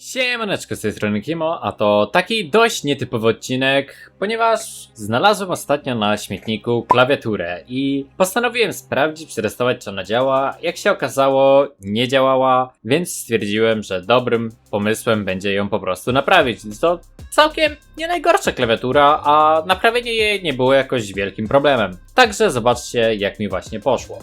Siemaneczko, z tej strony Kimo, a to taki dość nietypowy odcinek, ponieważ znalazłem ostatnio na śmietniku klawiaturę i postanowiłem sprawdzić, przetestować czy ona działa. Jak się okazało, nie działała, więc stwierdziłem, że dobrym pomysłem będzie ją po prostu naprawić. To całkiem nie najgorsza klawiatura, a naprawienie jej nie było jakoś wielkim problemem. Także zobaczcie, jak mi właśnie poszło.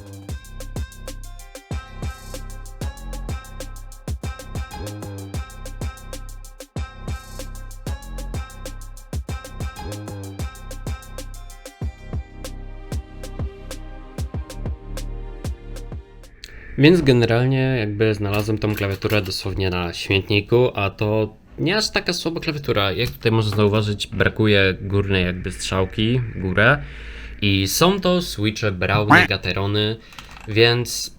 Więc generalnie jakby znalazłem tą klawiaturę dosłownie na śmietniku, a to nie aż taka słaba klawiatura. Jak tutaj można zauważyć, brakuje górnej jakby strzałki, górę. I są to switche Brownie Gaterony, więc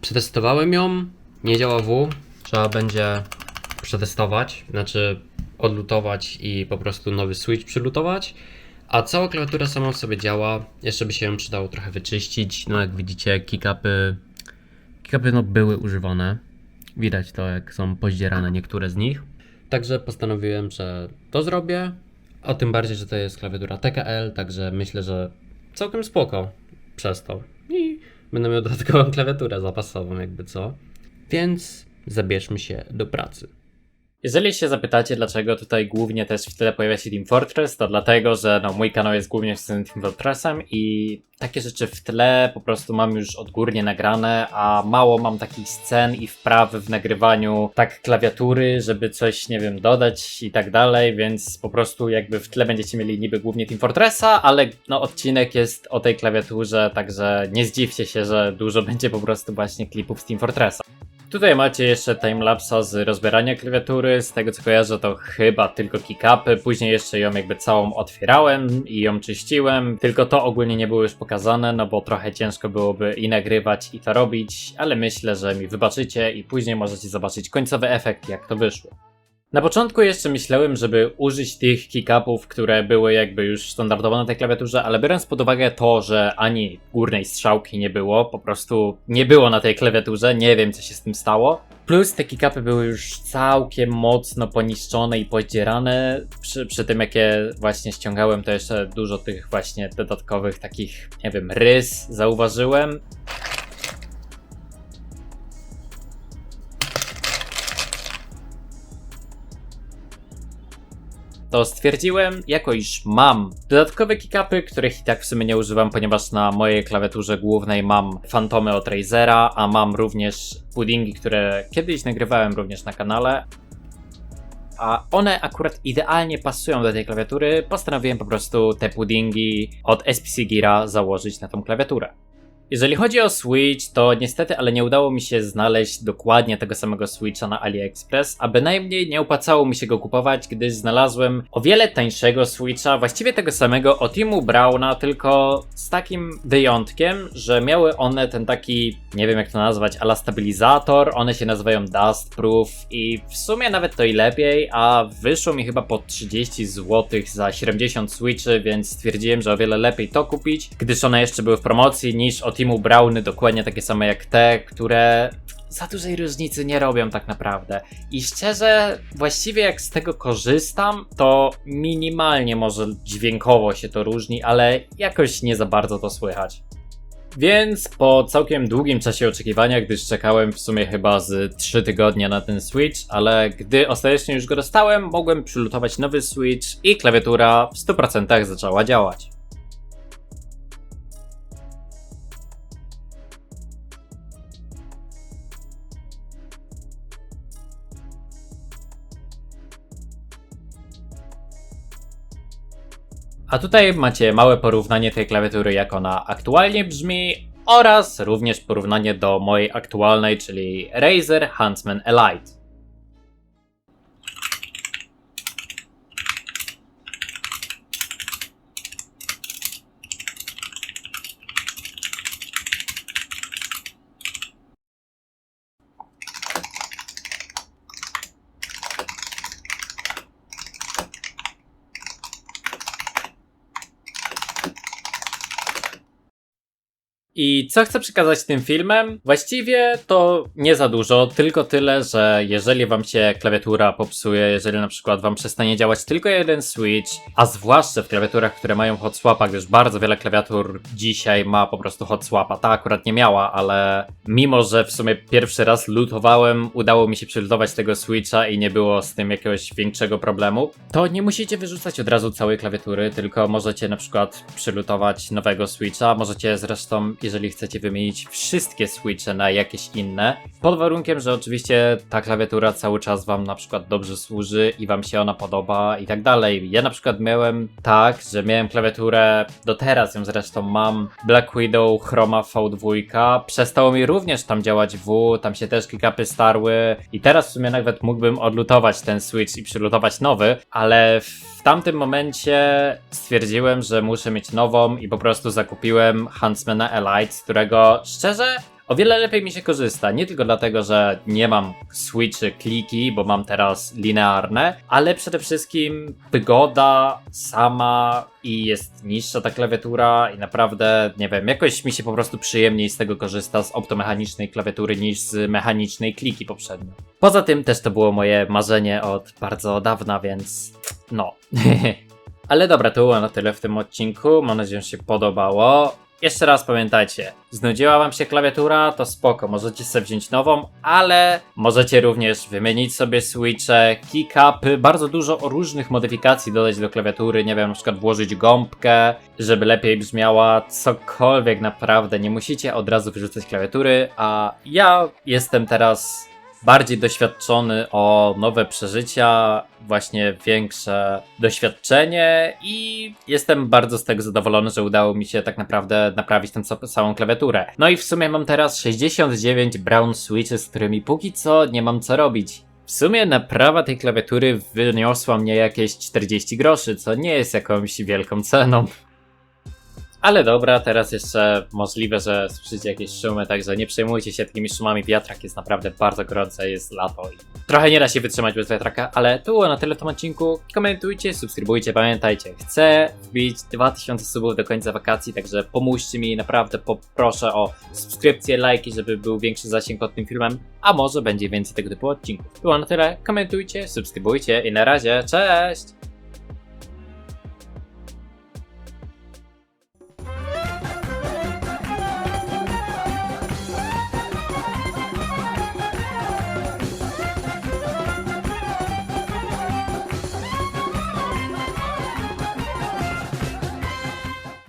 przetestowałem ją, nie działa W, trzeba będzie przetestować, znaczy odlutować i po prostu nowy switch przylutować. A cała klawiatura sama w sobie działa, jeszcze by się ją przydało trochę wyczyścić. No jak widzicie, kickupy Kickupy no były używane. Widać to, jak są pozdzierane niektóre z nich. Także postanowiłem, że to zrobię. A tym bardziej, że to jest klawiatura TKL, także myślę, że całkiem spoko przez to. I będę miał dodatkową klawiaturę zapasową, jakby co. Więc zabierzmy się do pracy. Jeżeli się zapytacie, dlaczego tutaj głównie też w tle pojawia się Team Fortress, to dlatego, że no, mój kanał jest głównie z Team Fortressem i takie rzeczy w tle po prostu mam już odgórnie nagrane, a mało mam takich scen i wpraw w nagrywaniu tak klawiatury, żeby coś, nie wiem, dodać i tak dalej, więc po prostu jakby w tle będziecie mieli niby głównie Team Fortressa, ale no odcinek jest o tej klawiaturze, także nie zdziwcie się, że dużo będzie po prostu właśnie klipów z Team Fortressa. Tutaj macie jeszcze timelapsa z rozbierania klawiatury, z tego co kojarzę to chyba tylko kickupy, później jeszcze ją jakby całą otwierałem i ją czyściłem, tylko to ogólnie nie było już pokazane, no bo trochę ciężko byłoby i nagrywać i to robić, ale myślę, że mi wybaczycie i później możecie zobaczyć końcowy efekt jak to wyszło. Na początku jeszcze myślałem, żeby użyć tych kickupów, które były jakby już standardowo na tej klawiaturze, ale biorąc pod uwagę to, że ani górnej strzałki nie było, po prostu nie było na tej klawiaturze, nie wiem co się z tym stało. Plus te kickupy były już całkiem mocno poniszczone i podzierane. Przy, przy tym jak je właśnie ściągałem, to jeszcze dużo tych właśnie dodatkowych takich, nie wiem, rys zauważyłem. To stwierdziłem, jako iż mam dodatkowe kickupy, których i tak w sumie nie używam, ponieważ na mojej klawiaturze głównej mam fantomy od Razera, a mam również puddingi, które kiedyś nagrywałem również na kanale. A one akurat idealnie pasują do tej klawiatury, postanowiłem po prostu te puddingi od SPC Gira założyć na tą klawiaturę. Jeżeli chodzi o Switch, to niestety, ale nie udało mi się znaleźć dokładnie tego samego Switcha na AliExpress, a bynajmniej nie opłacało mi się go kupować, gdyż znalazłem o wiele tańszego Switcha, właściwie tego samego od Timu Browna, tylko z takim wyjątkiem, że miały one ten taki, nie wiem jak to nazwać, ala stabilizator, one się nazywają Dust Proof i w sumie nawet to i lepiej, a wyszło mi chyba po 30 zł za 70 Switchy, więc stwierdziłem, że o wiele lepiej to kupić, gdyż one jeszcze były w promocji niż od Timu Browny, dokładnie takie same jak te, które za dużej różnicy nie robią tak naprawdę. I szczerze, właściwie jak z tego korzystam, to minimalnie może dźwiękowo się to różni, ale jakoś nie za bardzo to słychać. Więc po całkiem długim czasie oczekiwania, gdyż czekałem w sumie chyba z 3 tygodnie na ten Switch, ale gdy ostatecznie już go dostałem, mogłem przylutować nowy Switch i klawiatura w 100% zaczęła działać. A tutaj macie małe porównanie tej klawiatury, jak ona aktualnie brzmi, oraz również porównanie do mojej aktualnej, czyli Razer Huntsman Elite. I co chcę przekazać tym filmem? Właściwie to nie za dużo, tylko tyle, że jeżeli wam się klawiatura popsuje, jeżeli na przykład wam przestanie działać tylko jeden switch, a zwłaszcza w klawiaturach, które mają hot swapa, gdyż bardzo wiele klawiatur dzisiaj ma po prostu hot swapa. Ta akurat nie miała, ale mimo, że w sumie pierwszy raz lootowałem, udało mi się przylutować tego switcha i nie było z tym jakiegoś większego problemu, to nie musicie wyrzucać od razu całej klawiatury, tylko możecie na przykład przylutować nowego switcha, możecie zresztą jeżeli chcecie wymienić wszystkie switche na jakieś inne, pod warunkiem, że oczywiście ta klawiatura cały czas wam na przykład dobrze służy i wam się ona podoba i tak dalej. Ja na przykład miałem tak, że miałem klawiaturę, do teraz ją zresztą mam, Black Widow Chroma V2, przestało mi również tam działać W, tam się też kickupy starły i teraz w sumie nawet mógłbym odlutować ten switch i przylutować nowy, ale w tamtym momencie stwierdziłem, że muszę mieć nową i po prostu zakupiłem Huntsmana Elite, z którego szczerze o wiele lepiej mi się korzysta. Nie tylko dlatego, że nie mam switchy, kliki, bo mam teraz linearne, ale przede wszystkim wygoda sama i jest niższa ta klawiatura i naprawdę, nie wiem, jakoś mi się po prostu przyjemniej z tego korzysta z optomechanicznej klawiatury niż z mechanicznej kliki poprzednio. Poza tym też to było moje marzenie od bardzo dawna, więc no. Ale dobra, to było na tyle w tym odcinku. Mam nadzieję, że się podobało. Jeszcze raz pamiętajcie, znudziła wam się klawiatura, to spoko, możecie sobie wziąć nową, ale możecie również wymienić sobie switche, kickupy, bardzo dużo różnych modyfikacji dodać do klawiatury, nie wiem, na przykład włożyć gąbkę, żeby lepiej brzmiała, cokolwiek naprawdę, nie musicie od razu wyrzucać klawiatury, a ja jestem teraz bardziej doświadczony o nowe przeżycia, właśnie większe doświadczenie i jestem bardzo z tego zadowolony, że udało mi się tak naprawdę naprawić tę ca- całą klawiaturę. No i w sumie mam teraz 69 brown switches, z którymi póki co nie mam co robić. W sumie naprawa tej klawiatury wyniosła mnie jakieś 40 groszy, co nie jest jakąś wielką ceną. Ale dobra, teraz jeszcze możliwe, że słyszycie jakieś szumy, także nie przejmujcie się takimi szumami. Wiatrak jest naprawdę bardzo gorący, jest lato i trochę nie da się wytrzymać bez wiatraka, ale to było na tyle w tym odcinku. Komentujcie, subskrybujcie, pamiętajcie, chcę wbić 2000 subów do końca wakacji, także pomóżcie mi, naprawdę poproszę o subskrypcję, lajki, żeby był większy zasięg pod tym filmem, a może będzie więcej tego typu odcinków. To było na tyle, komentujcie, subskrybujcie i na razie, cześć!